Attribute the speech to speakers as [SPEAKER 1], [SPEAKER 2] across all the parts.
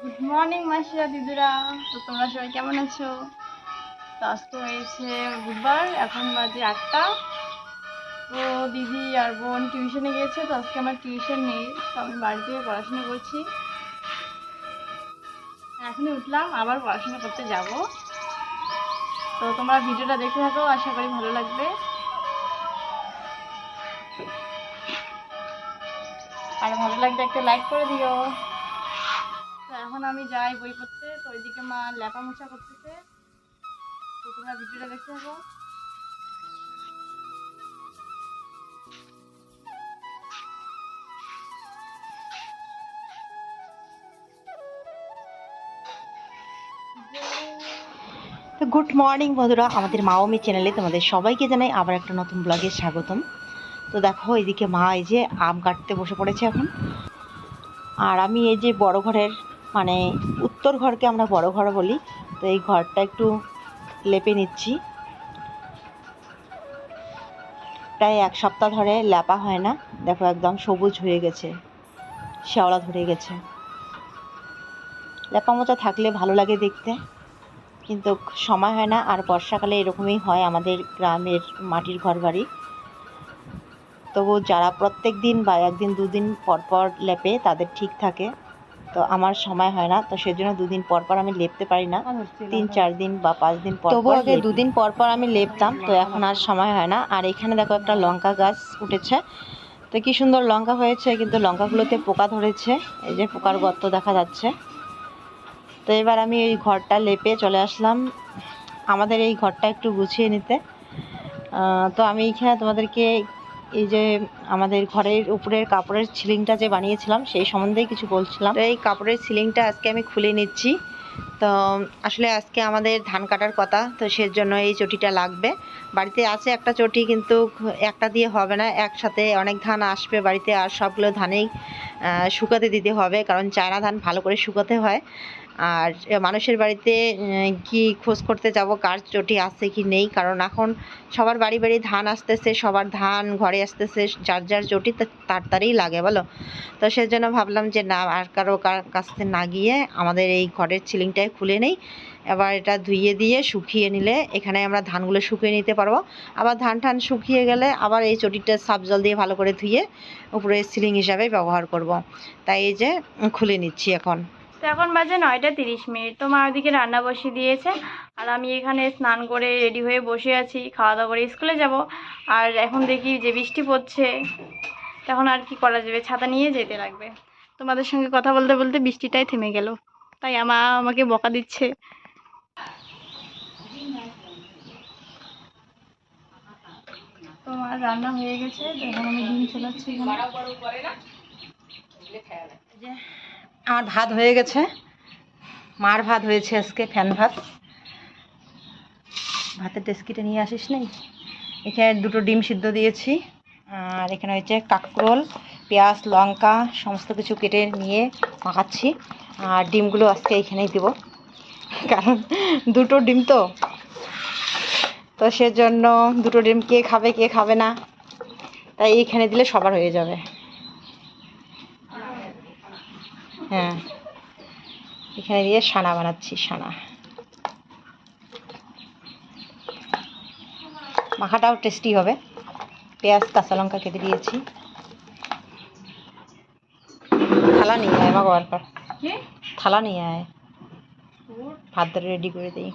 [SPEAKER 1] Good morning মাসিরা দিদিরা তো তোমরা সবাই কেমন আছো? তো আজকে হয়েছে বুধবার, এখন বাজে আটটা। তো দিদি আর বোন টিউশনে গিয়েছে, তো আজকে আমার টিউশন নেই। তো আমি বাড়ি থেকে পড়াশোনা করছি। এখনই উঠলাম, আবার পড়াশোনা করতে যাব। তো তোমরা ভিডিওটা দেখে থাকো, আশা করি ভালো লাগবে। আর ভালো লাগলে একটা লাইক করে দিও। তো এখন আমি যাই বই পড়তে, তো ওইদিকে মা ল্যাপা মোছা করতেছে। তো তোমরা ভিডিওটা দেখতে থাকো।
[SPEAKER 2] গুড মর্নিং বন্ধুরা, আমাদের মাওমি চ্যানেলে তোমাদের সবাইকে জানাই আবার একটা নতুন ব্লগে স্বাগতম। তো দেখো, এইদিকে মা এই যে আম কাটতে বসে পড়েছে এখন। আর আমি এই যে বড় ঘরের মানে উত্তর ঘরকে আমরা বড় ঘর বলি, তো এই ঘরটা একটু লেপে নিচ্ছি। প্রায় এক সপ্তাহ ধরে লেপা হয় না, দেখো একদম সবুজ হয়ে গেছে, শ্যাওলা ধরে গেছে। লেপা মোচা থাকলে ভালো লাগে দেখতে, কিন্তু সময় হয় না, আর বর্ষাকালে এরকমই হয় আমাদের গ্রামের মাটির ঘর বাড়ি তবু যারা প্রত্যেক দিন বা একদিন দুদিন পর পর লেপে, তাদের ঠিক থাকে। তো আমার সময় হয় না তো সেজন্য দুদিন পর পর আমি লেপতে পারি না। তিন চার দিন বা পাঁচ দিন পর তবু আগে দুদিন পর পর আমি লেপতাম তো এখন আর সময় হয় না। আর এখানে দেখো একটা লঙ্কা গাছ উঠেছে। তো কি সুন্দর লঙ্কা হয়েছে কিন্তু লঙ্কাগুলোতে পোকা ধরেছে। এই যে পোকার গর্ত দেখা যাচ্ছে। তো এবার আমি এই ঘরটা লেপে চলে আসলাম। আমাদের এই ঘরটা একটু গুছিয়ে নিতে। তো আমি এখানে তোমাদেরকে এই যে আমাদের ঘরের উপরের কাপড়ের সিলিংটা যে বানিয়েছিলাম, সেই সম্বন্ধেই কিছু বলছিলাম। এই কাপড়ের সিলিংটা আজকে আমি খুলে নিচ্ছি। তো আসলে আজকে আমাদের ধান কাটার কথা, তো সেজন্য এই চটিটা লাগবে। বাড়িতে আছে একটা চটি, কিন্তু একটা দিয়ে হবে না, একসাথে অনেক ধান আসবে বাড়িতে, আর সবগুলো ধানেই শুকাতে দিতে হবে, কারণ চায়না ধান ভালো করে শুকাতে হয়। আর মানুষের বাড়িতে কি খোঁজ করতে যাব, কার চটি আছে কি নেই? কারণ এখন সবার বাড়ি বাড়ি ধান আসতেছে, সবার ধান ঘরে আসতেছে, যার যার চটি তাড়াতাড়ি লাগে, বলো? তো সেজন্য ভাবলাম যে না, আর কারও কাছে না গিয়ে আমাদের এই ঘরের সিলিংটাই খুলে নেই। এবার এটা ধুইয়ে দিয়ে শুকিয়ে নিলে এখানে আমরা ধানগুলো শুকিয়ে নিতে পারব। আবার ধান টান শুকিয়ে গেলে আবার এই চটিটা সাফ জল দিয়ে ভালো করে ধুয়ে উপরে সিলিং হিসাবে ব্যবহার করব। তাই এই যে, খুলে নিচ্ছি এখন।
[SPEAKER 1] তো এখন বাজে নয়টা তিরিশ মিনিট। তো মা ওদিকে রান্না বসিয়ে দিয়েছে। আর আমি এখানে স্নান করে রেডি হয়ে বসে আছি। খাওয়া দাওয়া করে স্কুলে যাব। আর এখন দেখি যে বৃষ্টি পড়ছে তখন আর কি করা যাবে? ছাতা নিয়ে যেতে লাগবে। তোমাদের সঙ্গে কথা বলতে বলতে বৃষ্টিটাই থেমে গেল। তাই আমা আমাকে বকা দিচ্ছে। তো আমার রান্না হয়ে গেছে। এখন আমি ডিম ছেলাচ্ছি এখানে।
[SPEAKER 2] যে আমার ভাত হয়ে গেছে। মার ভাত হয়েছে আজকে, ফ্যান ভাত। ভাতের ডেস্কিটা নিয়ে আসিস নেই এখানে দুটো ডিম সিদ্ধ দিয়েছি। আর এখানে হয়েছে কাঁকরোল, পেঁয়াজ, লঙ্কা, সমস্ত কিছু কেটে নিয়ে মাখাচ্ছি। আর ডিমগুলো আজকে এখানেই দেবো। কারণ দুটো ডিম তো। তো সেজন্য দুটো ডিম কে খাবে কে খাবে না। তাই এইখানে দিলে সবার হয়ে যাবে। হ্যাঁ। এখানে দিয়ে সানা বানাচ্ছি সানা। মাখাটাও টেস্টি হবে। পেঁয়াজ কাঁচা লঙ্কা কেটে দিয়েছি। থালা নিয়ে আয় মা গোয়ার পর থালা নিয়ে আয়। ভাত রেডি করে দিই।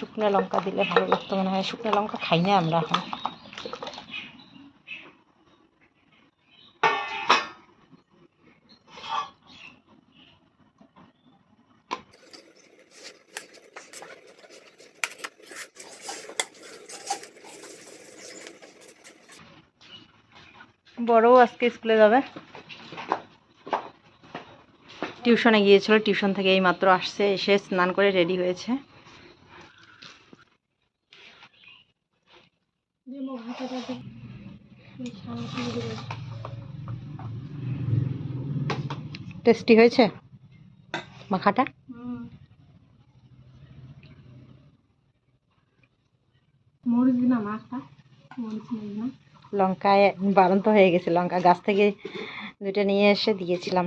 [SPEAKER 2] শুকনো লঙ্কা দিলে ভালো লাগতো, মনে হয় শুকনো লঙ্কা খাই না আমরা এখন। বড়ও আজকে স্কুলে যাবে। টিউশনে গিয়েছিল, টিউশন থেকে এই মাত্র আসছে, এসে স্নান করে রেডি হয়েছে। টেস্টি হয়েছে? মাখাটা?
[SPEAKER 1] মরিচ না না
[SPEAKER 2] লঙ্কায় বাড়ন্ত হয়ে গেছে, লঙ্কা গাছ থেকে দুটো নিয়ে এসে দিয়েছিলাম।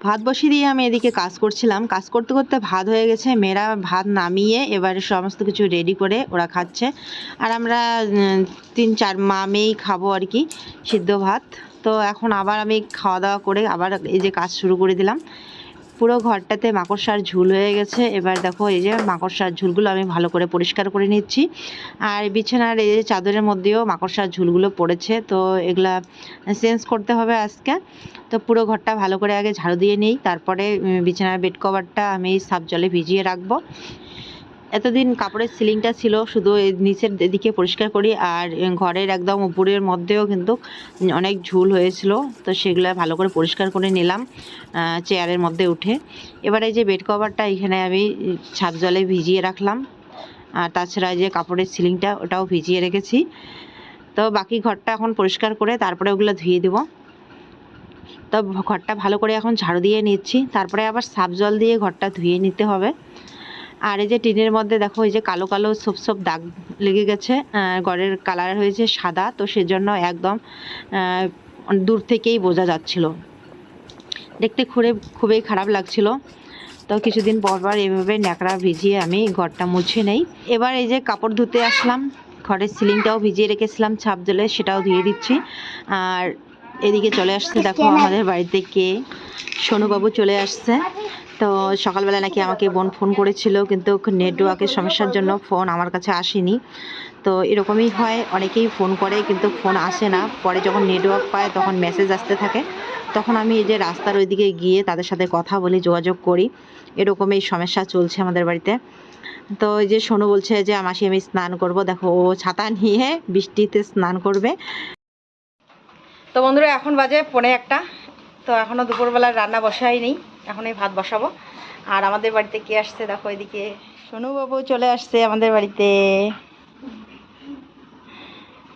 [SPEAKER 2] ভাত বসিয়ে দিয়ে আমি এদিকে কাজ করছিলাম। কাজ করতে করতে ভাত হয়ে গেছে। মেয়েরা ভাত নামিয়ে এবারে সমস্ত কিছু রেডি করে ওরা খাচ্ছে। আর আমরা তিন, চার মা মেয়েই খাব আর কি, সিদ্ধ ভাত। তো এখন আবার আমি খাওয়া দাওয়া করে আবার এই যে কাজ শুরু করে দিলাম। পুরো ঘরটাতে মাকড়সার ঝুল হয়ে গেছে। এবার দেখো, এই যে মাকড়সার ঝুলগুলো আমি ভালো করে পরিষ্কার করে নিচ্ছি। আর বিছানার এই যে চাদরের মধ্যেও মাকড়সার ঝুলগুলো পড়েছে, তো এগুলা চেঞ্জ করতে হবে আজকে। তো পুরো ঘরটা ভালো করে আগে ঝাড়ু দিয়ে নিই, তারপরে বিছানার বেড কভারটা আমি সাপ জলে ভিজিয়ে রাখব। এতদিন কাপড়ের সিলিংটা ছিল শুধু নিচের দিকে পরিষ্কার করি, আর ঘরের একদম উপরের মধ্যেও কিন্তু অনেক ঝুল হয়েছিল, তো সেগুলো ভালো করে পরিষ্কার করে নিলাম চেয়ারের মধ্যে উঠে। এবার এই যে বেড কভারটা, এখানে আমি সাফ জলে ভিজিয়ে রাখলাম, আর তাছাড়া যে কাপড়ের সিলিংটা, ওটাও ভিজিয়ে রেখেছি। তো বাকি ঘরটা এখন পরিষ্কার করে তারপরে ওগুলো ধুয়ে দেবো। তো ঘরটা ভালো করে এখন ঝাড়ু দিয়ে নিচ্ছি, তারপরে আবার সাফ জল দিয়ে ঘরটা ধুয়ে নিতে হবে। আর এই যে টিনের মধ্যে দেখো, এই যে কালো কালো সব সব দাগ লেগে গেছে ঘরের কালার হয়েছে সাদা, তো সেজন্য একদম দূর থেকেই বোঝা যাচ্ছিল। দেখতে খুবই খুবই খারাপ লাগছিল। তো কিছুদিন পর পর এভাবে ন্যাকড়া ভিজিয়ে আমি ঘরটা মুছে নেই। এবার এই যে কাপড় ধুতে আসলাম, ঘরের সিলিংটাও ভিজিয়ে রেখেছিলাম, ছাপ জলে সেটাও ধুয়ে দিচ্ছি। আর এদিকে চলে আসছে দেখো আমাদের বাড়িতে কে, সোনুবাবু চলে আসছে। তো সকালবেলা নাকি আমাকে বোন ফোন করেছিল, কিন্তু নেটওয়ার্কের সমস্যার জন্য ফোন আমার কাছে আসেনি। তো এরকমই হয়, অনেকেই ফোন করে কিন্তু ফোন আসে না। পরে যখন নেটওয়ার্ক পায়, তখন মেসেজ আসতে থাকে। তখন আমি এই যে রাস্তার ওইদিকে গিয়ে তাদের সাথে কথা বলি, যোগাযোগ করি। এরকমই সমস্যা চলছে আমাদের বাড়িতে। তো এই যে সোনু বলছে যে, মাসি, আমি স্নান করব। দেখো, ও ছাতা নিয়ে বৃষ্টিতে স্নান করবে। তো বন্ধুরা, এখন বাজে পনে একটা। তো এখনও দুপুরবেলার রান্না বসাই নেই এখন এই ভাত বসাবো। আর আমাদের বাড়িতে কে আসছে দেখো এদিকে? সোনু বাবু চলে আসছে আমাদের বাড়িতে।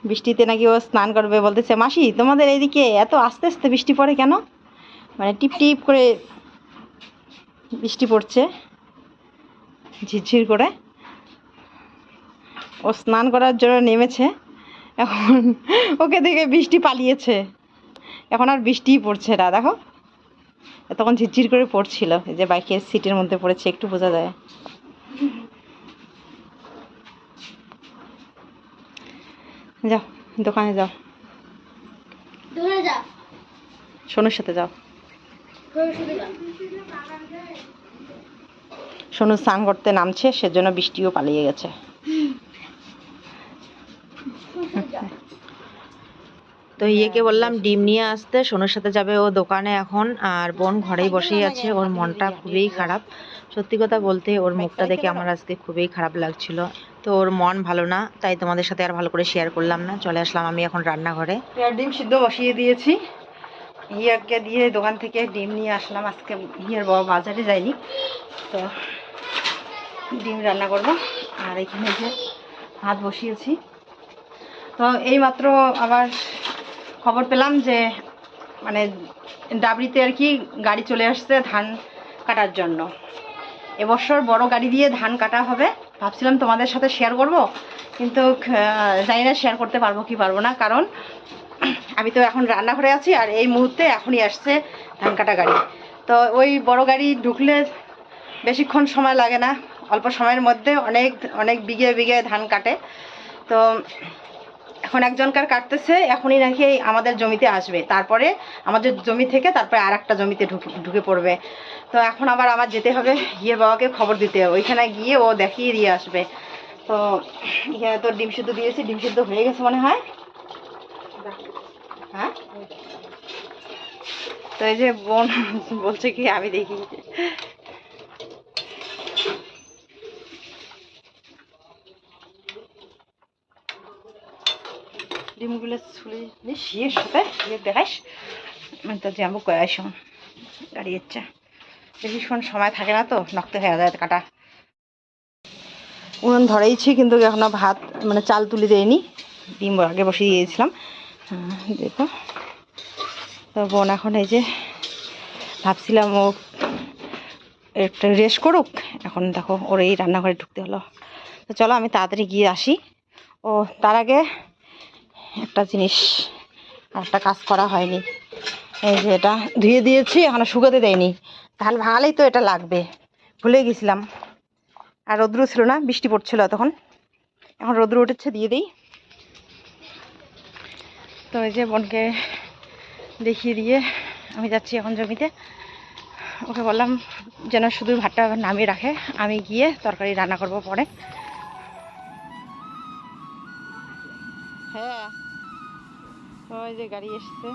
[SPEAKER 2] বৃষ্টিতে নাকি ও স্নান করবে বলতেছে, মাসি, তোমাদের এইদিকে এত আস্তে আস্তে বৃষ্টি পড়ে কেন? মানে টিপ টিপ করে বৃষ্টি পড়ছে, ঝিরঝির করে। ও স্নান করার জন্য নেমেছে, এখন ওকে দেখে বৃষ্টি পালিয়েছে। এখন আর বৃষ্টিই পড়ছে না দেখো। তখন ঝিরঝির করে পড়ছিল এই যে বাইকের সিটের মধ্যে পড়েছে একটু বোঝা যায়। যাও দোকানে যাও। সোনুর সাথে যাও। সোনু স্নান করতে নামছে সেজন্য বৃষ্টিও পালিয়ে গেছে। তো ইয়েকে বললাম ডিম নিয়ে আসতে সোনুর সাথে যাবে ও দোকানে এখন আর বোন ঘরেই বসেই আছে ওর মনটা খুবই খারাপ। সত্যি কথা বলতে ওর মুখটা দেখে আমার আজকে খুবই খারাপ লাগছিল। তো ওর মন ভালো না তাই তোমাদের সাথে আর ভালো করে শেয়ার করলাম না। চলে আসলাম আমি এখন রান্নাঘরে। ডিম সিদ্ধ বসিয়ে দিয়েছি। হিয়াকে দিয়ে দোকান থেকে ডিম নিয়ে আসলাম। আজকে হিয়ার বাবা বাজারে যায়নি তো ডিম রান্না করব। আর এখানে যে ভাত বসিয়েছি। তো এইমাত্র আবার খবর পেলাম যে মানে ডাবরিতে আর কি গাড়ি চলে আসছে ধান কাটার জন্য। এবছর বড় গাড়ি দিয়ে ধান কাটা হবে। ভাবছিলাম তোমাদের সাথে শেয়ার করব, কিন্তু জানি না শেয়ার করতে পারব কি পারব না, কারণ আমি তো এখন রান্নাঘরে আছি আর এই মুহূর্তে এখনই আসছে ধান কাটা গাড়ি। তো ওই বড় গাড়ি ঢুকলে বেশিক্ষণ সময় লাগে না, অল্প সময়ের মধ্যে অনেক অনেক বিঘে বিঘে ধান কাটে। তো এখন একজনকার কাটতেছে, এখনই নাকি আমাদের জমিতে আসবে। তারপরে আমাদের জমি থেকে তারপরে আর একটা জমিতে ঢুকে পড়বে। তো এখন আবার আমার যেতে হবে। গিয়ে বাবাকে খবর দিতে হবে। ওইখানে গিয়ে ও দেখিয়ে দিয়ে আসবে। তো এখানে তো ডিম সিদ্ধ দিয়েছি, ডিম সিদ্ধ হয়ে গেছে মনে হয়। হ্যাঁ? তো এই যে বোন বলছে কি, আমি দেখি। সাথে ইয়ে দেখাইস আমি তো যাব কয়াস গাড়ি ইচ্ছা। বেশিক্ষণ সময় থাকে না তো নক্ত হয়ে যায় কাটা। উনুন ধরেইছি, কিন্তু এখনও ভাত মানে চাল তুলে দেয়নি ডিম আগে বসিয়ে দিয়েছিলাম। দেখো। তো বোন এখন এই যে ভাবছিলাম ও একটা রেস্ট করুক। এখন দেখো, ওর এই রান্নাঘরে ঢুকতে হলো। তো চলো আমি তাড়াতাড়ি গিয়ে আসি। ও, তার আগে একটা জিনিস, একটা কাজ করা হয়নি। এই যে এটা ধুয়ে দিয়েছি, এখনও শুকাতে দেয়নি। ধান ভাঙালেই তো এটা লাগবে। ভুলে গেছিলাম। আর রৌদ্র ছিল না, বৃষ্টি পড়ছিল তখন এখন রৌদ্র উঠেছে, দিয়ে দিই। তো এই যে বোনকে দেখিয়ে দিয়ে আমি যাচ্ছি এখন জমিতে। ওকে বললাম যেন শুধু ভাতটা নামিয়ে রাখে। আমি গিয়ে তরকারি রান্না করব পরে। হ্যাঁ। ওই যে গাড়ি এসছে।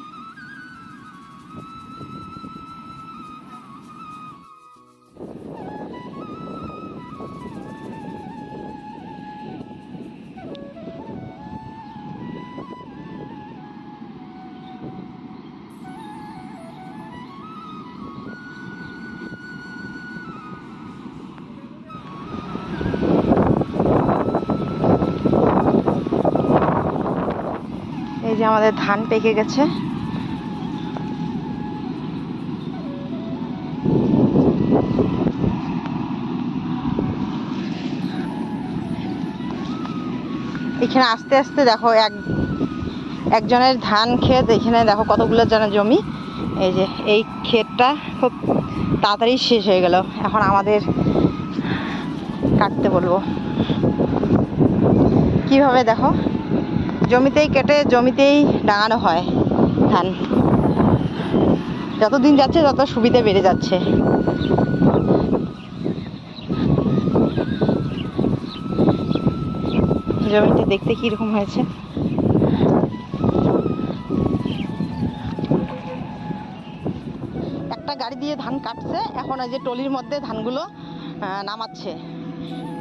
[SPEAKER 2] আমাদের ধান পেকে গেছে। এখানে আস্তে আস্তে দেখো এক, একজনের ধান ক্ষেত, এখানে দেখো কতগুলো যেন জমি। এই যে, এই ক্ষেতটা খুব তাড়াতাড়ি শেষ হয়ে গেল। এখন আমাদের কাটতে বলব। কীভাবে দেখো? জমিতেই কেটে জমিতেই ডাঙানো হয় ধান। যত দিন যাচ্ছে তত সুবিধা বেড়ে যাচ্ছে। জমিটি দেখতে কীরকম হয়েছে? একটা গাড়ি দিয়ে ধান কাটছে, এখন ওই যে টলির মধ্যে ধানগুলো নামাচ্ছে।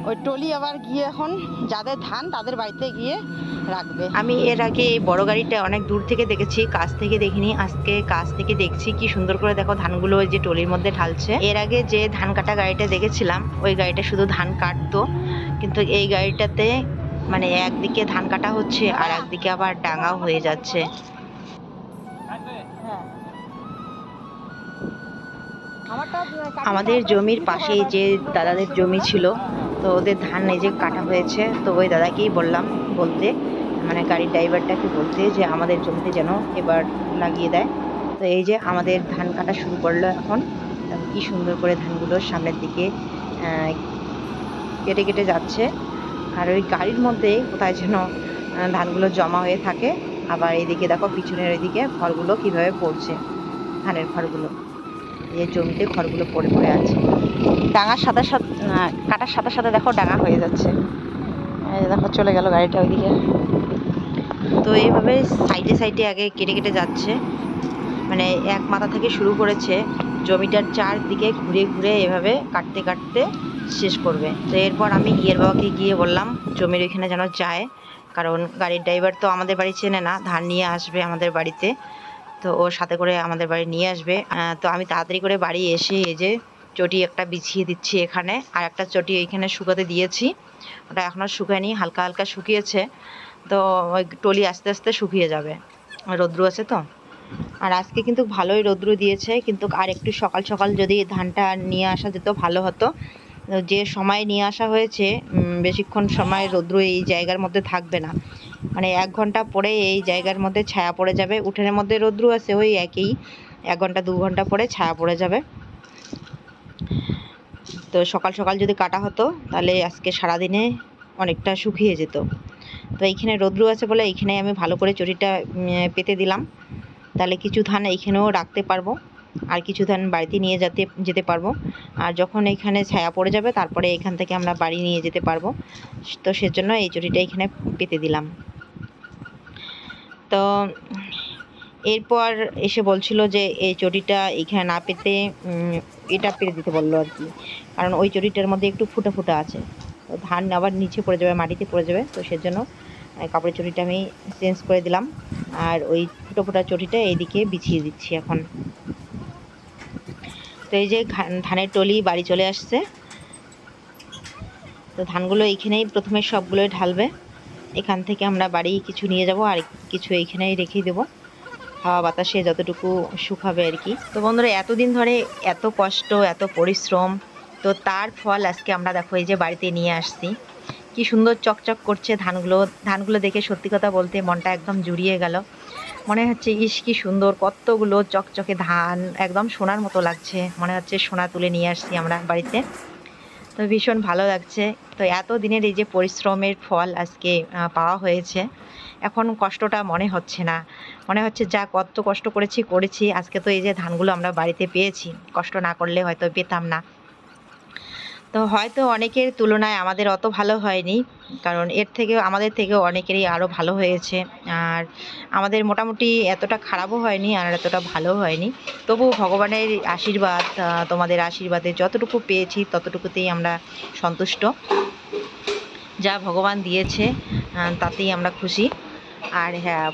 [SPEAKER 2] ওই টলি আবার গিয়ে এখন যাদের ধান তাদের বাড়িতে গিয়ে রাখবে। আমি এর আগে এই বড় গাড়িটা অনেক দূর থেকে দেখেছি কাছ থেকে দেখিনি আজকে কাছ থেকে দেখছি কি সুন্দর করে দেখো ধানগুলো ওই যে টলির মধ্যে ঢালছে। এর আগে যে ধান কাটা গাড়িটা দেখেছিলাম ওই গাড়িটা শুধু ধান কাটতো কিন্তু এই গাড়িটাতে মানে একদিকে ধান কাটা হচ্ছে আর একদিকে আবার ডাঙাও হয়ে যাচ্ছে। আমাদের জমির পাশে যে দাদাদের জমি ছিল তো ওদের ধান যে কাটা হয়েছে, তো ওই দাদাকেই বললাম, বলতে মানে গাড়ির ড্রাইভারটাকে বলতে যে আমাদের জমিতে যেন এবার লাগিয়ে দেয়। তো এই যে আমাদের ধান কাটা শুরু করল এখন কি সুন্দর করে ধানগুলো সামনের দিকে কেটে কেটে যাচ্ছে। আর ওই গাড়ির মধ্যে কোথায় যেন ধানগুলো জমা হয়ে থাকে, আবার এইদিকে দেখো পিছনের এদিকে খড়গুলো কীভাবে পড়ছে, ধানের খড়গুলো। এই জমিতে খড়গুলো পড়ে পড়ে আছে। ডাঙার সাথে সাথে কাটার সাথে সাথে দেখো ডাঙা হয়ে যাচ্ছে। দেখো, চলে গেল গাড়িটা ওইদিকে। তো এইভাবে সাইডে সাইডে আগে কেটে কেটে যাচ্ছে। মানে এক মাথা থেকে শুরু করেছে। জমিটার চারদিকে ঘুরে ঘুরে এভাবে কাটতে কাটতে শেষ করবে। তো এরপর আমি ইয়ের বাবাকে গিয়ে বললাম, জমির ওইখানে যেন যায়। কারণ গাড়ির ড্রাইভার তো আমাদের বাড়ি চেনে না। ধান নিয়ে আসবে আমাদের বাড়িতে। তো ও সাথে করে আমাদের বাড়ি নিয়ে আসবে। তো আমি তাড়াতাড়ি করে বাড়ি এসে এই যে চটি একটা বিছিয়ে দিচ্ছি এখানে, আর একটা চটি এইখানে শুকাতে দিয়েছি। ওটা এখনও শুকায়নি, হালকা হালকা শুকিয়েছে। তো ওই টলি আস্তে আস্তে শুকিয়ে যাবে। রৌদ্র আছে তো? আর আজকে কিন্তু ভালোই রৌদ্র দিয়েছে, কিন্তু আর একটু সকাল সকাল যদি ধানটা নিয়ে আসা যেত ভালো হতো। যে সময় নিয়ে আসা হয়েছে বেশিক্ষণ সময় রৌদ্র এই জায়গার মধ্যে থাকবে না। মানে এক ঘণ্টা পরে এই জায়গার মধ্যে ছায়া পড়ে যাবে। উঠোনের মধ্যে রৌদ্র আছে ওই একই, এক ঘণ্টা, দু ঘণ্টা পরে ছায়া পড়ে যাবে। তো সকাল সকাল যদি কাটা হতো, তাহলে আজকে সারাদিনে অনেকটা শুকিয়ে যেত। তো এইখানে রৌদ্র আছে বলে এইখানে আমি ভালো করে চটিটা পেতে দিলাম। তাহলে কিছু ধান এইখানেও রাখতে পারব, আর কিছু ধান বাড়িতে নিয়ে যেতে যেতে পারব। আর যখন এখানে ছায়া পড়ে যাবে, তারপরে এখান থেকে আমরা বাড়ি নিয়ে যেতে পারব। তো সেজন্য এই চটিটা এখানে পেতে দিলাম। তো এরপর এসে বলছিল যে, এই চটিটা এখানে না পেতে এটা পেতে দিতে বলল আর কি। কারণ ওই চটিটার মধ্যে একটু ফুটা ফুটা আছে। ধান আবার নিচে পড়ে যাবে, মাটিতে পড়ে যাবে। তো সেজন্য কাপড়ের চটিটা আমি চেঞ্জ করে দিলাম। আর ওই ফুটো ফুটা চটিটা এইদিকে বিছিয়ে দিচ্ছি এখন। তো এই যে ধানের টলি, বাড়ি চলে আসছে। তো ধানগুলো এইখানেই প্রথমে সবগুলোই ঢালবে। এখান থেকে আমরা বাড়ি কিছু নিয়ে যাব, আর কিছু এইখানেই রেখে দেবো। হাওয়া বাতাসে যতটুকু শুকাবে আর কি। তো বন্ধুরা, এতদিন ধরে এত কষ্ট, এত পরিশ্রম, তো তার ফল আজকে আমরা দেখো এই যে বাড়িতে নিয়ে আসছি। কি সুন্দর চকচক করছে ধানগুলো। ধানগুলো দেখে সত্যি কথা বলতে মনটা একদম জুড়িয়ে গেল। মনে হচ্ছে, ইস, কি সুন্দর, কতগুলো চকচকে ধান, একদম সোনার মতো লাগছে। মনে হচ্ছে সোনা তুলে নিয়ে আসছি আমরা বাড়িতে। তো ভীষণ ভালো লাগছে। তো এত দিনের এই যে পরিশ্রমের ফল আজকে পাওয়া হয়েছে, এখন কষ্টটা মনে হচ্ছে না। মনে হচ্ছে যা কত কষ্ট করেছি করেছি, আজকে তো এই যে ধানগুলো আমরা বাড়িতে পেয়েছি, কষ্ট না করলে হয়তো পেতাম না। তো হয়তো অনেকের তুলনায় আমাদের অত ভালো হয়নি, কারণ এর থেকেও, আমাদের থেকেও অনেকেরই আরও ভালো হয়েছে। আর আমাদের মোটামুটি এতটা খারাপও হয়নি আর এতটা ভালো হয়নি। তবু ভগবানের আশীর্বাদ তোমাদের আশীর্বাদে যতটুকু পেয়েছি ততটুকুতেই আমরা সন্তুষ্ট। যা ভগবান দিয়েছে তাতেই আমরা খুশি। আর হ্যাঁ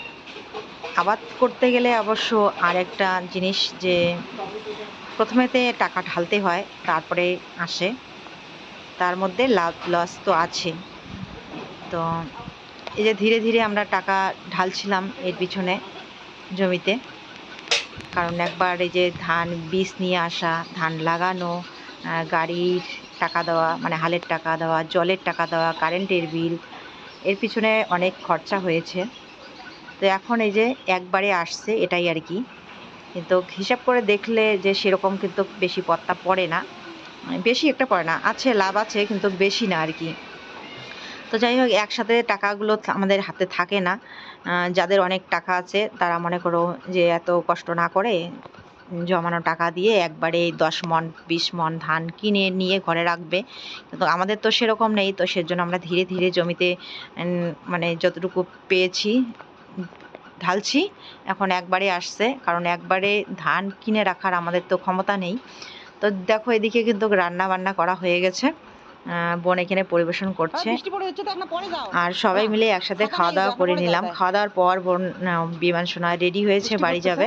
[SPEAKER 2] আবাদ করতে গেলে অবশ্য আর একটা জিনিস যে প্রথমেতে টাকা ঢালতে হয়, তারপরে আসে। তার মধ্যে লাভ লস তো আছে। তো এই যে ধীরে ধীরে আমরা টাকা ঢালছিলাম এর পিছনে জমিতে। কারণ একবার এই যে ধান বীজ নিয়ে আসা, ধান লাগানো গাড়ির টাকা দেওয়া মানে হালের টাকা দেওয়া, জলের টাকা দেওয়া, কারেন্টের বিল, এর পিছনে অনেক খরচা হয়েছে। তো এখন এই যে একবারে আসছে এটাই আর কি। কিন্তু হিসাব করে দেখলে যে সেরকম কিন্তু বেশি পত্তা পড়ে না। বেশি একটা পড়ে না, আছে, লাভ আছে, কিন্তু বেশি না আর কি তো যাই হোক, একসাথে টাকাগুলো আমাদের হাতে থাকে না। যাদের অনেক টাকা আছে, তারা মনে করো যে এত কষ্ট না করে জমানো টাকা দিয়ে একবারে দশ মন বিশ মন ধান কিনে নিয়ে ঘরে রাখবে। কিন্তু আমাদের তো সেরকম নেই, তো সেজন্য আমরা ধীরে ধীরে জমিতে মানে যতটুকু পেয়েছি, ঢালছি। এখন একবারে আসছে, কারণ একবারে ধান কিনে রাখার আমাদের তো ক্ষমতা নেই। তো দেখো এদিকে কিন্তু রান্না বান্না করা হয়ে গেছে। বোন এখানে পরিবেশন করছে। আর সবাই মিলে একসাথে খাওয়া দাওয়া করে নিলাম। খাওয়া দাওয়ার পর বোন বিমান সোনা রেডি হয়েছে বাড়ি যাবে।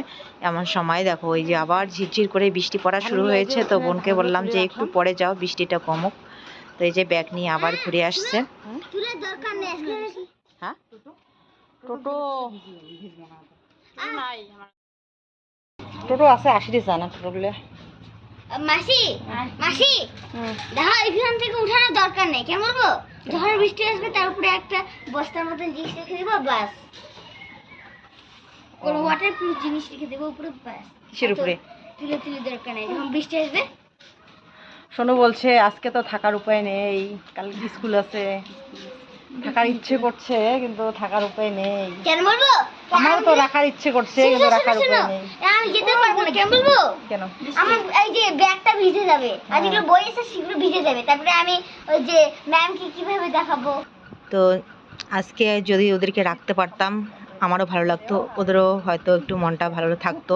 [SPEAKER 2] এমন সময় দেখো ওই যে আবার ঝিরঝির করে বৃষ্টি পড়া শুরু হয়েছে? তো বোনকে বললাম যে একটু পরে যাও বৃষ্টিটা কমুক। তো এই যে ব্যাগ নিয়ে আবার ঘুরে আসছে? হ্যাঁ টোটো। টোটো আছে চা না টোটোগুলো
[SPEAKER 3] আহ, মাসি মাসি। এখান থেকে উঠানোর দরকার নেই বলব? যখন বৃষ্টি আসবে তার উপরে একটা বস্তার মতন জিনিস রেখে দেবো বাস কোনো জিনিস রেখে দেবো উপরে বাস
[SPEAKER 2] কিসের উপরে?
[SPEAKER 3] তুলে তুলে দরকার নেই যখন বৃষ্টি আসবে।
[SPEAKER 2] সোনু বলছে আজকে তো থাকার উপায় নেই কালকে স্কুল আছে। থাকার ইচ্ছে করছে কিন্তু থাকার উপায় নেই।
[SPEAKER 3] কেন বলব?
[SPEAKER 2] আমারও তো রাখার ইচ্ছে করছে কিন্তু রাখার উপায় নেই।
[SPEAKER 3] আমি যেতে পারব না কেন বলব?
[SPEAKER 2] কেন?
[SPEAKER 3] আমার এই যে ব্যাগটা ভিজে যাবে আর যেগুলো বই আছে সেগুলো ভিজে যাবে। তারপরে আমি ওই যে ম্যামকে কীভাবে দেখাবো?
[SPEAKER 2] তো আজকে যদি ওদেরকে রাখতে পারতাম আমারও ভালো লাগতো। ওদেরও হয়তো একটু মনটা ভালো থাকতো।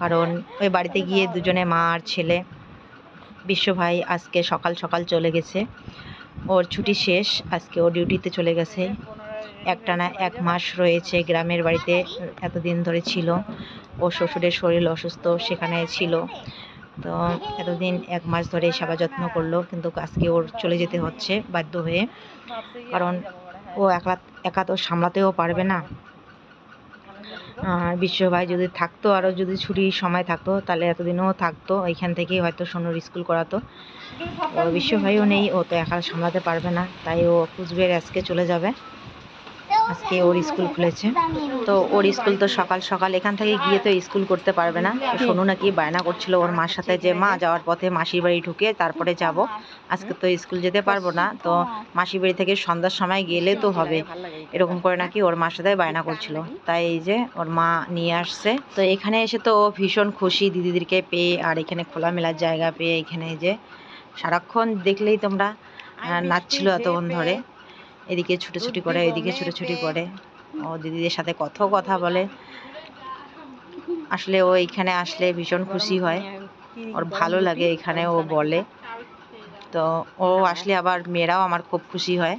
[SPEAKER 2] কারণ ওই বাড়িতে গিয়ে দুজনে মা আর ছেলে বিশ্ব ভাই আজকে সকাল সকাল চলে গেছে। ওর ছুটি শেষ, আজকে ও ডিউটিতে চলে গেছে। একটানা এক মাস রয়েছে গ্রামের বাড়িতে, এতদিন ধরে ছিল। ও শ্বশুরের শরীর অসুস্থ, সেখানে ছিল। তো এতদিন এক মাস ধরে সেবা যত্ন করল, কিন্তু আজকে ওর চলে যেতে হচ্ছে বাধ্য হয়ে। কারণ ও একা একা তো সামলাতেও পারবে না। আর বিশ্ব ভাই যদি থাকতো আরও যদি ছুটির সময় থাকতো, তাহলে এতদিনও থাকতো, এখান থেকেই হয়তো সোনুর স্কুল করাতো। ও বিশ্ব ভাইও নেই, ও তো একা সামলাতে পারবে না, তাই ও কুচবিহার আজকে চলে যাবে। আজকে ওর স্কুল খুলেছে। তো ওর স্কুল তো সকাল সকাল, এখান থেকে গিয়ে তো স্কুল করতে পারবে না। সোনু নাকি বায়না করছিল ওর মার সাথে যে, মা, যাওয়ার পথে মাসির বাড়ি ঢুকে তারপরে যাব। আজকে তো স্কুল যেতে পারব না। তো মাসির বাড়ি থেকে সন্ধ্যার সময় গেলে তো হবে। এরকম করে নাকি ওর মার সাথে বায়না করছিল। তাই এই যে ওর মা নিয়ে আসছে। তো এখানে এসে তো ও ভীষণ খুশি দিদিদেরকে পেয়ে, আর এখানে খোলামেলার জায়গা পেয়ে, এখানে যে সারাক্ষণ দেখলেই তোমরা নাচছিল এতক্ষণ ধরে। এদিকে ছুটোছুটি করে এদিকে ছুটোছুটি করে। ও দিদিদের সাথে কত কথা বলে। আসলে ও এখানে আসলে ভীষণ খুশি হয়। ওর ভালো লাগে এখানে ও বলে। তো ও আসলে আবার মেয়েরাও আমার খুব খুশি হয়।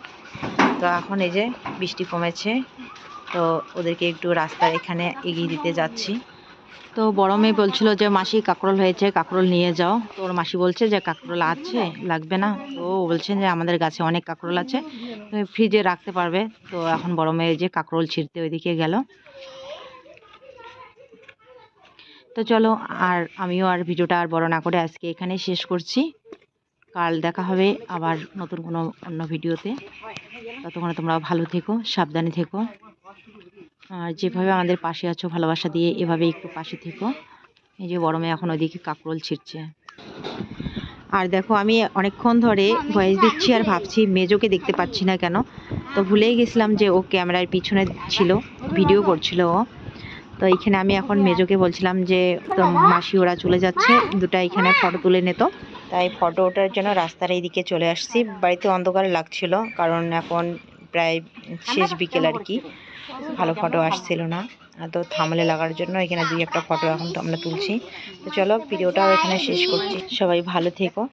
[SPEAKER 2] তো এখন এই যে বৃষ্টি কমেছে তো ওদেরকে একটু রাস্তার এখানে এগিয়ে দিতে যাচ্ছি। তো বড় মেয়ে বলছিল যে মাসি কাকরোল হয়েছে কাকরোল নিয়ে যাও। তো ওর মাসি বলছে যে কাকরোল আছে লাগবে না। তো ও বলছে যে আমাদের গাছে অনেক কাকরোল আছে। ফ্রিজে রাখতে পারবে। তো এখন বড় মেয়ে যে কাকরোল ছিঁড়তে ওইদিকে গেল। তো চলো, আর আমিও আর ভিডিওটা আর বড় না করে আজকে এখানেই শেষ করছি। কাল দেখা হবে আবার নতুন কোনো অন্য ভিডিওতে। ততক্ষণে তোমরা ভালো থেকো, সাবধানে থেকো। আর যেভাবে আমাদের পাশে আছো, ভালোবাসা দিয়ে এভাবে একটু পাশে থেকো। এই যে বড় মেয়ে এখন ওইদিকে কাকরোল ছিটছে আর দেখো আমি অনেকক্ষণ ধরে ভয়েস দিচ্ছি আর ভাবছি মেজোকে দেখতে পাচ্ছি না কেন? তো ভুলেই গেছিলাম যে ও ক্যামেরার পিছনে ছিল ভিডিও করছিল ও। তো এইখানে আমি এখন মেজোকে বলছিলাম যে তো মাসি ওরা চলে যাচ্ছে দুটা এখানে ফটো তুলে নিত তাই ফটো ওঠার জন্য রাস্তার এইদিকে চলে আসছি। বাড়িতে অন্ধকার লাগছিল কারণ এখন প্রায় শেষ বিকেল আর কি। ভালো ফটো আসছিল না। তো থামলে লাগার জন্য এখানে দুই একটা ফটো এখন তো আমরা তুলছি। তো চলো ভিডিওটাও এখানে শেষ করছি। সবাই ভালো থেকো।